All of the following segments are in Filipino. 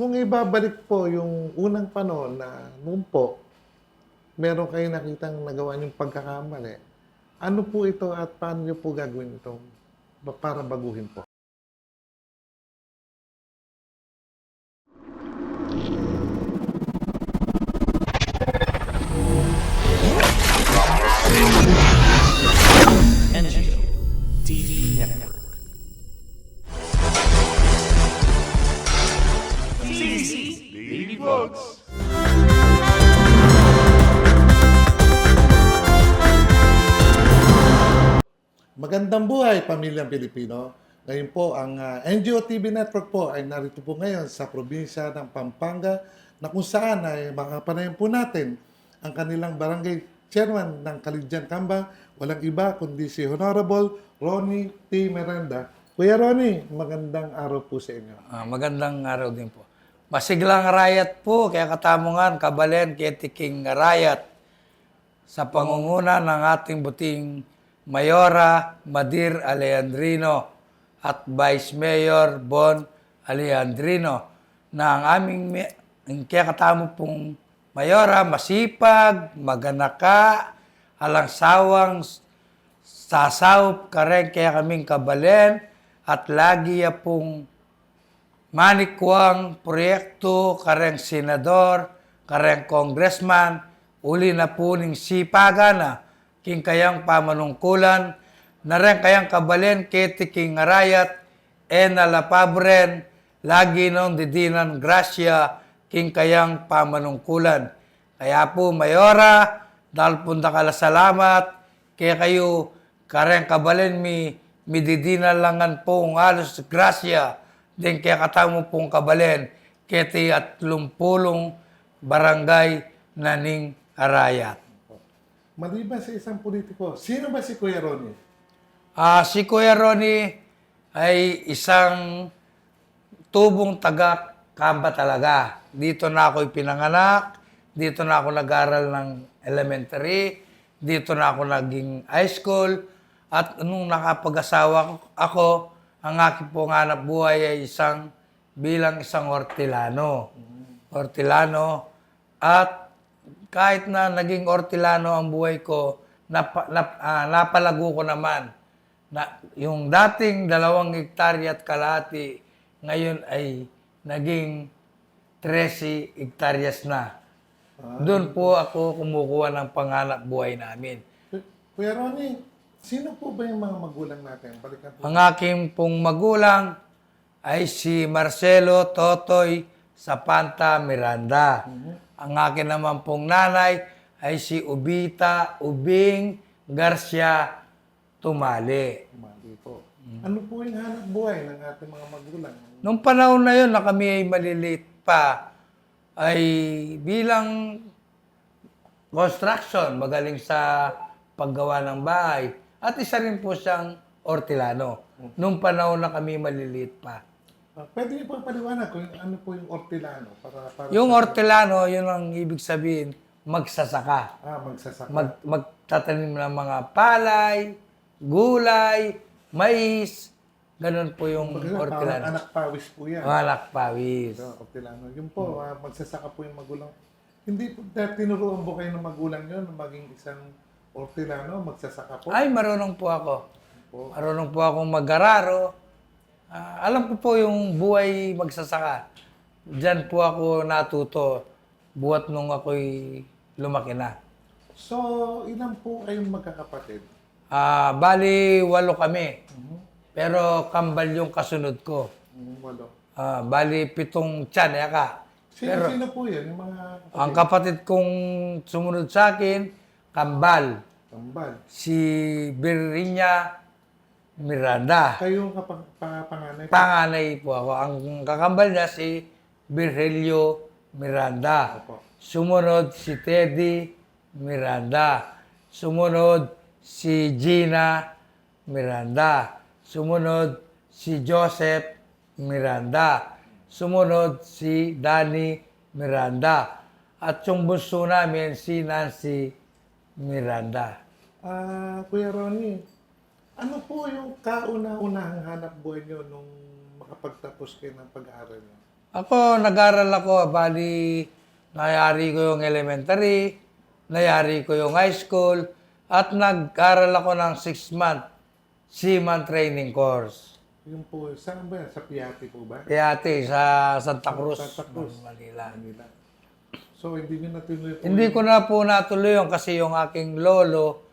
kung ibabalik po yung unang panahon na noon po, meron kayo nakitang nagawa niyong pagkakamali, ano po ito at paano niyo po gagawin ito para baguhin po? Pamilyang Pilipino. Ngayon po, ang ah, NGO TV Network po ay narito po ngayon sa probinsya ng Pampanga na kung saan ay makapanayan po natin ang kanilang barangay chairman ng Kaligyan Kamba. Walang iba kundi si Honorable Ronnie T. Miranda. Kuya Ronnie, magandang araw po sa inyo. Ah, magandang araw din po. Masiglang rayat po, kaya katamungan, kabalen, ketiking rayat sa pangunguna ng ating buting Mayora Madir Alejandrino at Vice Mayor Bon Alejandrino na ang aming mi- ang kaya katamo pong Mayora masipag, maganaka, alang sawang sasaw karen kaya kaming kabalen at lagi ya pong manikwang proyekto kareng senador, kareng congressman, uli na po ning sipaga na king kayang pamanungkulan, na rin kayang kabalen keti king arayat, e nalapabren, lagi nung didinan grasya, king kayang pamanungkulan. Kaya po, Mayora, dahil po nakala salamat, kaya kayo kareng kabalen mi, mi didinan langan po ang alos grasya, din kaya katamo pong kabalen, keti at lumpulong barangay naning arayat. Maliban sa isang politiko, sino ba si Kuya Ronnie? Ah, si Kuya Ronnie ay isang tubong taga Kamba talaga. Dito na ako pinanganak, dito na ako nag-aral ng elementary, dito na ako naging high school, at nung nakapag-asawa ako, ang aking pong hanap buhay ay isang bilang isang ortilano. Ortilano. At kahit na naging ortilano ang buhay ko, napa, nap, ah, napalago ko naman na yung dating dalawang hektarya at kalahati, ngayon ay naging 13 hektaryas na. Doon po ako kumukuha ng panganap buhay namin. Ku- Kuya Ronnie, sino po ba yung mga magulang natin? Balikan po. Ang aking pong magulang ay si Marcelo Totoy Sapanta Miranda. Ang akin naman pong nanay ay si Ubita Ubing Garcia Tumali. Mali po. Ano po yung hanap buhay ng ating mga magulang? Nung panahon na yun na kami ay maliliit pa, ay bilang construction, magaling sa paggawa ng bahay. At isa rin po siyang ortilano. Nung panahon na kami maliliit pa. Ah, pwede niyo po paliwanag kung ano po yung ortilano para para Yung ortilano, yun ang ibig sabihin, magsasaka. ah magsasaka. Mag, magtatanim ng mga palay, gulay, mais, ganun po yung parang ortilano. anak pawis po yan. Anak pawis. Ito, ortilano. Yung po, ah, magsasaka po yung magulang. Hindi po, dahil tinuruan po kayo ng magulang na maging isang ortilano, magsasaka po. Ay, marunong po ako. Po. Marunong po akong mag-araro. Ah, alam ko po yung buhay magsasaka. Diyan po ako natuto buhat nung ako'y lumaki na. So, ilan po kayong magkakapatid? Ah, bali, walo kami. Pero kambal yung kasunod ko. Mm, walo. Ah, bali, pitong tiyan, yaka. Sino, sino po yun? Yung mga Ang kapatid kong sumunod sa akin, kambal. tambal. Si Virginia Miranda. Kayo ang kapang, pa- panganay. Panganay po ako. Ang kakambal niya si Virgilio Miranda. Opo. Sumunod si Teddy Miranda. Sumunod si Gina Miranda. Sumunod si Joseph Miranda. Sumunod si Danny Miranda. At yung bunso namin si Nancy Miranda. Ah, Kuya Ronnie, ano po yung kauna-unahang hanap buhay nyo nung makapagtapos kayo ng pag-aaral nyo? Ako, nag-aral ako, bali, nayari ko yung elementary, nayari ko yung high school, at nag-aral ako ng 6-month seaman training course. Yung po, saan ba yan? Sa Piati po ba? Ate, sa Santa Cruz, Santa Cruz. Manila. Manila. So, hindi nyo natuloy po. Hindi ko na po natuloy yun kasi yung aking lolo,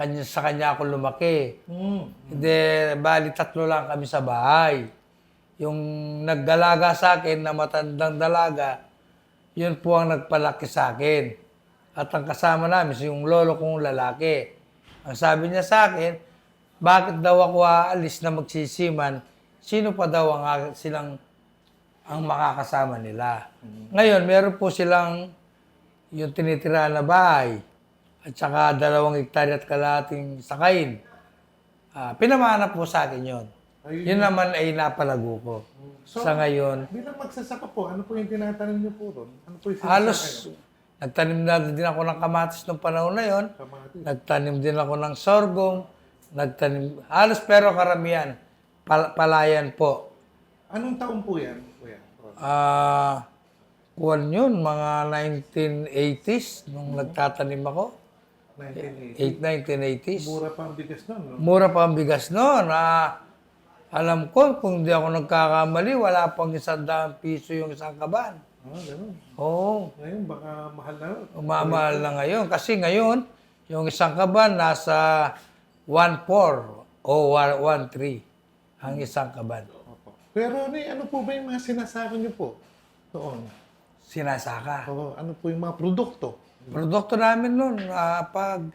kanya, sa kanya ako lumaki. Hmm. Hindi, bali tatlo lang kami sa bahay. Yung naggalaga sa akin na matandang dalaga, yun po ang nagpalaki sa akin. At ang kasama namin, si yung lolo kong lalaki. Ang sabi niya sa akin, bakit daw ako aalis na magsisiman? Sino pa daw ang silang ang makakasama nila? Ngayon, meron po silang yung tinitira na bahay at saka dalawang hektarya at kalating sakain. Ah, pinamana po sa akin yun. Ayun. Yun naman ay napalago ko. So, sa ngayon, Bilang magsasaka po, ano po yung tinatanim nyo po ron? Ano po yung halos nagtanim na din ako ng kamatis nung panahon na yon. Kamatis. Nagtanim din ako ng sorghum. Nagtanim, halos pero karamihan, pal- palayan po. Anong taon po yan? Ah, kuwan yun, mga 1980s, nung nagtatanim ako. 1980. 8, 1980s. Mura pa ang bigas nun, no? Mura pa ang bigas noon. Ah, alam ko, kung di ako nagkakamali, wala pang isang daang piso yung isang kaban. Ah, ganun. Oo, Ngayon, baka mahal na. umamahal na ngayon. Kasi ngayon, yung isang kaban nasa 1.4 o 1.3 ang isang kaban. Opo. Pero ano, ano po ba yung mga sinasaka nyo po? Noon. Sinasaka. Oo, ano po yung mga produkto? Produkto namin noon, ah, pag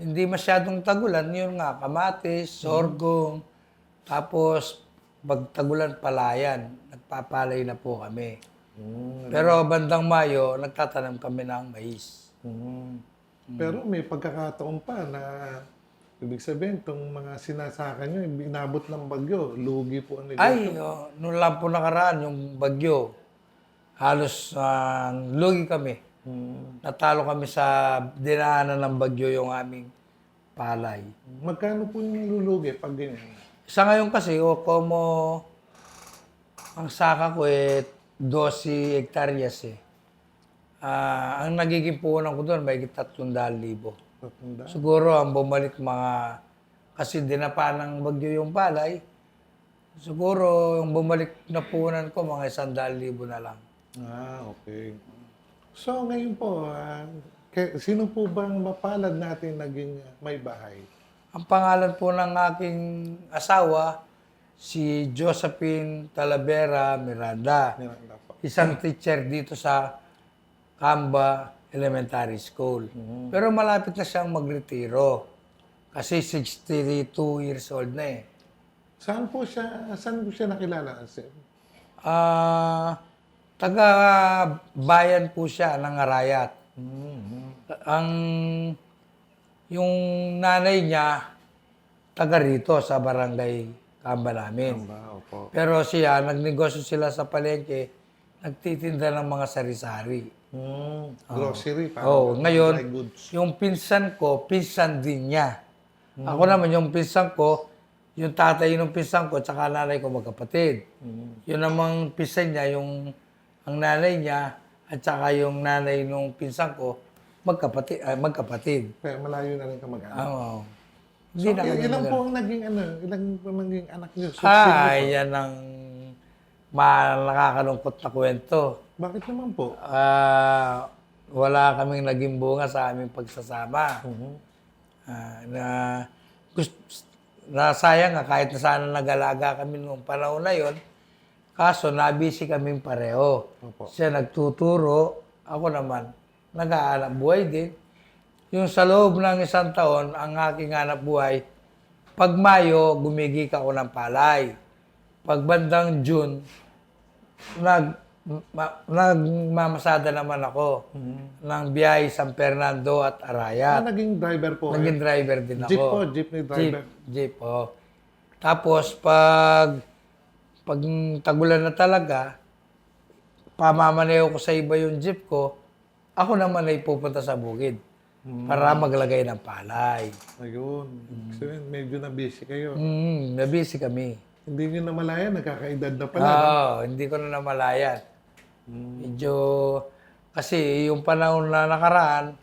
hindi masyadong tagulan, yun nga, kamatis, sorghum, tapos pag tagulan palayan, nagpapalay na po kami. Mm. Pero bandang Mayo, nagtatanam kami ng mais. Mm. Pero may pagkakataon pa na ibig sabihin, itong mga sinasaka nyo, binabot ng bagyo, lugi po ang negosyo. Ay, oh, noon lang po nakaraan, yung bagyo, halos ah, lugi kami. Mm. Natalo kami sa dinaanan ng bagyo yung aming palay. Magkano po yung lulugi pag ganyan? Sa ngayon kasi, o como ang saka ko eh 12 hektaryas eh. Ah, ang nagiging puhunan ko doon, may 300,000. Tatanda? Siguro ang bumalik mga, kasi dinapa ng bagyo yung palay, siguro yung bumalik na puhunan ko, mga 100,000 na lang. Ah, okay. So, ngayon po, kay- sino po bang mapalad natin naging ah, may bahay? Ang pangalan po ng aking asawa, si Josephine Talavera Miranda. Miranda po. isang teacher dito sa Camba Elementary School. Pero malapit na siyang magretiro. Kasi 62 years old na eh. Saan po siya, saan po siya nakilala? Sir? Ah, taga bayan po siya ng Arayat. Ang yung nanay niya taga rito sa barangay Camba namin. Ba, opo. Pero siya, nagnegosyo sila sa palengke, nagtitinda ng mga sari-sari. Mm, grocery, parang Oh, ngayon, yung pinsan ko, pinsan din niya. Ako naman, yung pinsan ko, yung tatay ng pinsan ko, tsaka nanay ko magkapatid. Yun namang pinsan niya, yung ang nanay niya, at tsaka yung nanay ng pinsan ko, magkapatid. ay, magkapatid. Kaya malayo na rin ka mag-anak. Oo. So, Hindi na kami ilan po ang naging ano, ilang po ang naging anak niyo? So, Ah, yan ang ma nakakalungkot na kwento. Bakit naman po? Ah, wala kaming naging bunga sa aming pagsasama. Ah, na gusto, na sayang nga kahit na sana nag-alaga kami noong panahon na yon. Kaso nabisi kaming pareho. Opo. Siya nagtuturo, ako naman nag-aanap buhay din. Yung sa loob ng isang taon, ang aking hanap buhay, pag Mayo, gumigik ako ng palay. Pag bandang June, nag, ma, nagmamasada naman ako ng biyahe San Fernando at Ah, Arayat. naging driver po. Naging driver din ako. Jeep po, jeepney driver. Jeep, jeep, oh. Tapos pag pag tagulan na talaga, pamamaneo ko sa iba yung jeep ko, ako naman ay pupunta sa bukid para maglagay ng palay. Ayun. So, medyo na busy kayo. Mm, nabisi kami. Hindi nyo namalayan, nagkakaedad na pala. Oo, hindi ko na namalayan. Medyo, kasi yung panahon na nakaraan,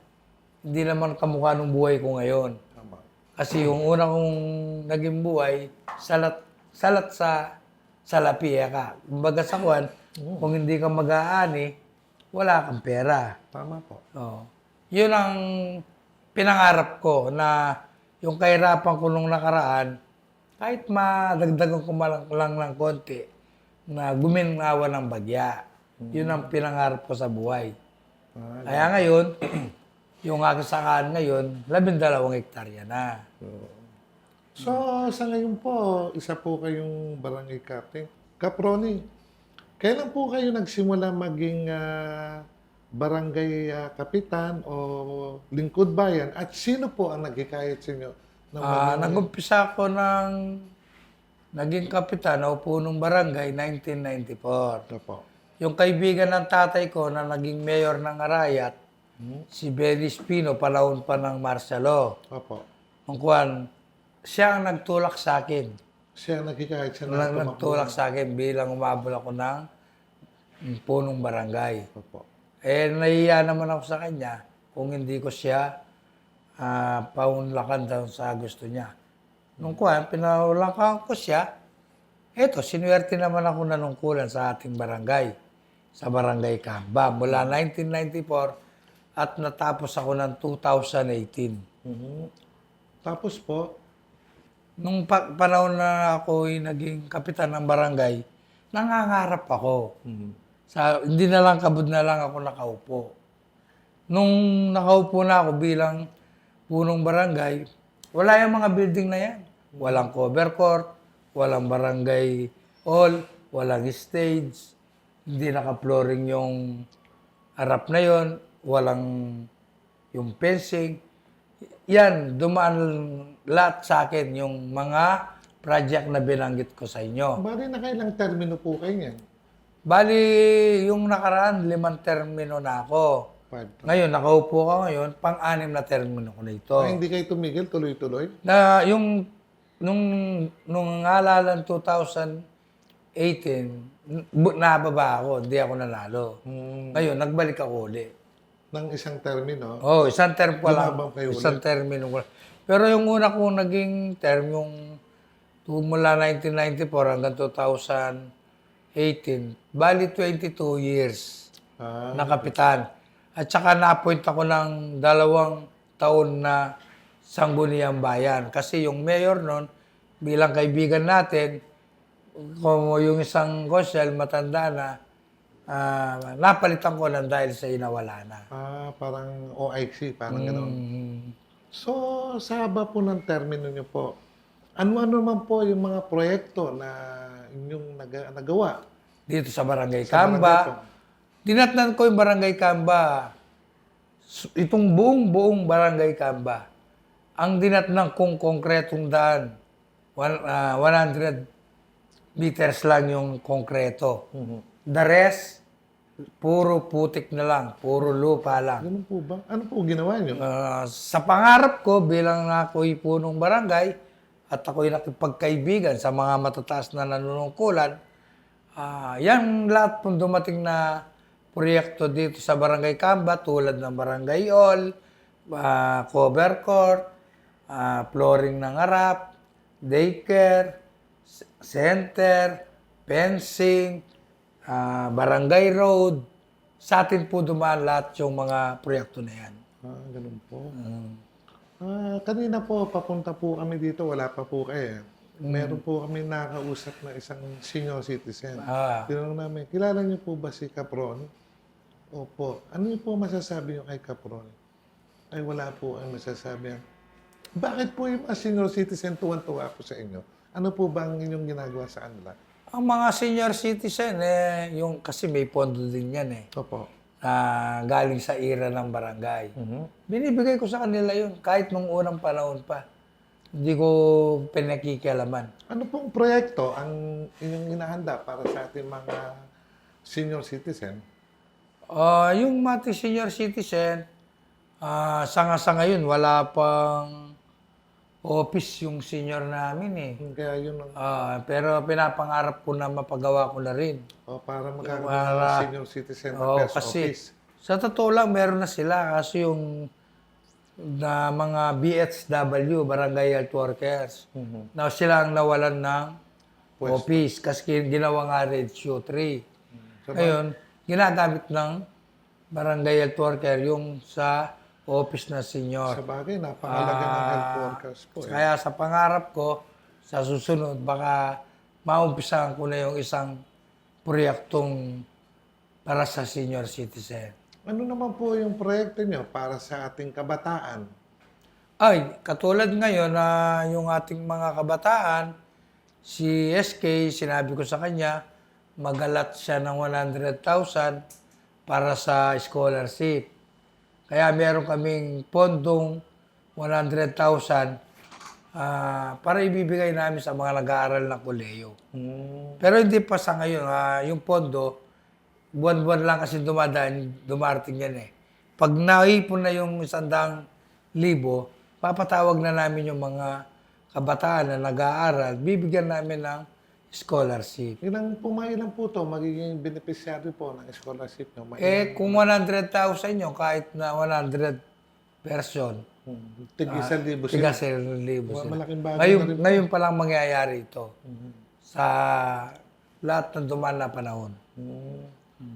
hindi naman kamukha ng buhay ko ngayon. Tama. Kasi yung una kong naging buhay, salat, salat sa salapiya ka. Kumbaga sa kwan, kung hindi ka mag-aani, wala kang pera. Tama po. Oh. Yun ang pinangarap ko na yung kahirapan ko nung nakaraan, kahit madagdagan ko lang, lang ng konti, na guminawa ng bagya. Yun ang pinangarap ko sa buhay. Ah, Kaya ngayon, yung aking sakahan ngayon, labindalawang hektarya na. So, sa ngayon po, isa po kayong barangay captain. Kaproni, kailan po kayo nagsimula maging ah, barangay ah, kapitan o lingkod bayan? At sino po ang naghikayat sa inyo? na Ah, maging- nag-umpisa ako ng naging kapitan o punong barangay 1994. Ito po. Yung kaibigan ng tatay ko na naging mayor ng Arayat, si Benny Spino, panahon pa ng Marcelo. Opo. Ang kuwan, siya ang nagtulak sa akin. Siya ang naghikayat sa Nag- nagtulak sa akin bilang umabol ako ng punong barangay. Opo. Eh, nahiya naman ako sa kanya kung hindi ko siya ah, paunlakan daw sa gusto niya. Nung kuwan, pinaulakan ko siya. Eto, sinuwerte naman ako nanungkulan sa ating barangay, sa barangay Kamba, mula 1994 at natapos ako ng 2018. Mhm. Tapos po, Nung pa- panahon na ako naging kapitan ng barangay, nangangarap ako. Sa, hindi na lang kabud na lang ako nakaupo. Nung nakaupo na ako bilang punong barangay, wala yung mga building na yan. Walang cover court, walang barangay hall, walang stage, hindi naka-flooring yung harap na yon, walang yung fencing. Yan, dumaan lahat sa akin yung mga project na binanggit ko sa inyo. bali na kailang termino po kayo niyan? Bali, yung nakaraan, limang termino na ako. Five. Ngayon, nakaupo ka ngayon, pang-anim na termino ko na ito. Ay, hindi kayo tumigil, tuloy-tuloy? Na yung, nung, nung ngalalan 2018, bu- nababa ako, hindi ako nanalo. Hmm. Ngayon, nagbalik ako uli. Ng isang termino? Oh, isang term pa lang. Lumabang kayo Isang termino ko lang. Pero yung una kong naging term, yung mula 1994 hanggang 2018, bali 22 years Ah, na kapitan. At saka na-appoint ako ng dalawang taon na sangguniang bayan. Kasi yung mayor nun, bilang kaibigan natin, kung yung isang konsel matanda na, ah, napalitan ko lang dahil sa inawala na. ah, parang OIC, parang gano'n. Mm. So, sa haba po ng termino niyo po, ano-ano naman po yung mga proyekto na inyong nag- nagawa? dito sa Barangay Sa Kamba. barangay? Dinatnan ko yung Barangay Kamba. Itong buong buong Barangay Kamba. Ang dinatnan kong konkretong daan, one- ah, 100 meters lang yung konkreto. The rest, puro putik na lang, puro lupa lang. Ganun po ba? Ano po ginawa niyo? Ah, sa pangarap ko bilang ako'y punong barangay at ako'y nakipagkaibigan sa mga matataas na nanunungkulan, ah, yan lahat pong dumating na proyekto dito sa Barangay Kamba tulad ng Barangay Hall, ah, cover court, ah, flooring ng harap, daycare, center, fencing, ah, barangay road. Sa atin po dumaan lahat yung mga proyekto na yan. Ah, ganun po. Ah, kanina po, papunta po kami dito, wala pa po kayo. Meron po kami nakausap na isang senior citizen. Ah. Tinanong namin, kilala niyo po ba si Capron? Opo. Ano niyo po masasabi niyo kay Capron? Ay, wala po ang masasabi. Bakit po yung mga senior citizen tuwan-tuwa ako sa inyo? Ano po ba ang inyong ginagawa sa kanila? Ang mga senior citizen, eh, yung, kasi may pondo din yan eh, Opo. na galing sa ira ng barangay. Binibigay ko sa kanila yun, kahit nung unang panahon pa. Hindi ko pinakikialaman. Ano pong proyekto ang inyong inahanda para sa ating mga senior citizen? Ah, yung mga senior citizen, ah, sa nga sa ngayon, wala pang office yung senior namin eh. Kaya yun ang, Ah, pero pinapangarap ko na mapagawa ko na rin. oh, para magkakaroon Para- ng senior citizen Oo, affairs kasi office. sa totoo lang meron na sila kasi yung na mga BHW, Barangay Health Workers, Mhm. na sila ang nawalan ng office kasi ginawa nga ratio 3. Ngayon, ginagamit ng Barangay Health Worker yung sa office na senior. Sa bagay, napakalaga ng health Ah, workers po. Eh. Kaya sa pangarap ko, sa susunod, baka maumpisahan ko na yung isang proyektong para sa senior citizen. Ano naman po yung proyekto nyo para sa ating kabataan? Ay, katulad ngayon na yung ating mga kabataan, si SK, sinabi ko sa kanya, magalat siya ng 100,000 para sa scholarship. Kaya meron kaming pondong 100,000 ah, para ibibigay namin sa mga nag-aaral ng koleyo. Pero hindi pa sa ngayon, ah, yung pondo, buwan-buwan lang kasi dumadaan, dumarating yan eh. Pag naipon na yung isandang libo, papatawag na namin yung mga kabataan na nag-aaral, bibigyan namin ng scholarship. Ilang pumailan po to magiging beneficiary po ng scholarship nyo? May Eh, kung 100,000 nyo, kahit na 100 person, hmm, tig isang libo sila. tiga Ma- sila. malaking bagay Ngayon, na rin po. ngayon pa lang mangyayari ito sa lahat ng dumaan na panahon. Hmm.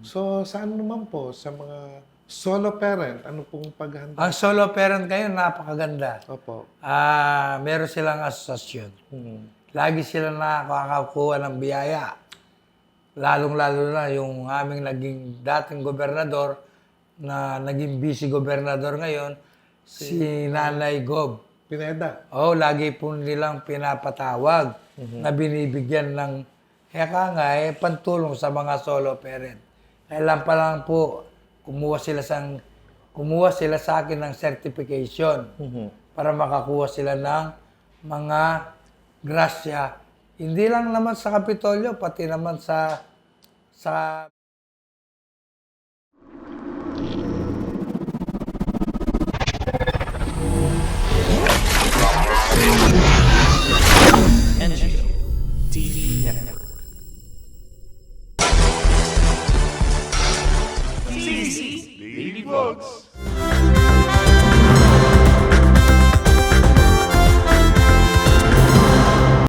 So, saan naman po sa mga solo parent, ano pong paghanda? Ang solo parent ngayon, napakaganda. Opo. Ah, meron silang asosasyon. Hmm. Lagi sila nakakakuha ng biyaya. Lalong-lalo na yung aming naging dating gobernador na naging vice gobernador ngayon, si Nanay Gob. Pineda. Oh, lagi po nilang pinapatawag na binibigyan ng heka nga eh, pantulong sa mga solo parent. Kailan pa lang po, kumuha sila sang kumuha sila sa akin ng certification para makakuha sila ng mga grasya. Hindi lang naman sa Kapitolyo, pati naman sa sa